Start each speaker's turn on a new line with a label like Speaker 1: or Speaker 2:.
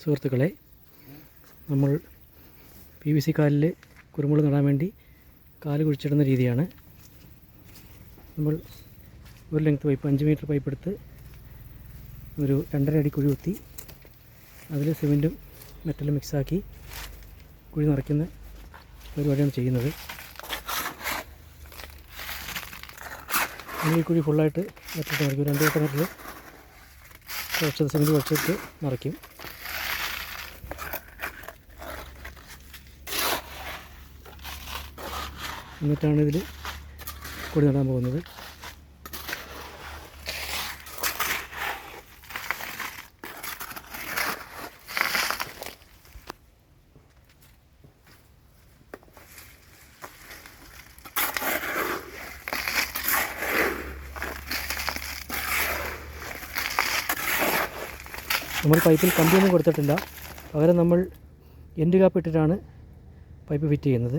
Speaker 1: സുഹൃത്തുക്കളെ നമ്മൾ P V C കാലിൽ കുരുമുളക് നടാൻ വേണ്ടി കാൽ കുഴിച്ചിടുന്ന രീതിയാണ്. നമ്മൾ ഒരു ലെങ്ത് പൈപ്പ് അഞ്ച് മീറ്റർ പൈപ്പ് എടുത്ത് ഒരു രണ്ടര അടി കുഴി കുത്തി അതിൽ സിമെന്റും മെറ്റലും മിക്സാക്കി കുഴി നിറയ്ക്കുന്ന പരിപാടിയാണ് ചെയ്യുന്നത്. ഈ കുഴി ഫുള്ളായിട്ട് മെറ്റിട്ട് നിറയ്ക്കും. രണ്ട് വട്ടം മെറ്റൽ കുഴച്ചത് സിമെന്റ് കുറച്ചിട്ട് നിറയ്ക്കും. എന്നിട്ടാണ് ഇതിൽ കൊടി നടാൻ പോകുന്നത്. നമ്മൾ പൈപ്പിൽ കമ്പിയൊന്നും കൊടുത്തിട്ടില്ല. പകരം നമ്മൾ എൻഡ് കാപ്പ് ഇട്ടിട്ടാണ് പൈപ്പ് ഫിറ്റ് ചെയ്യുന്നത്.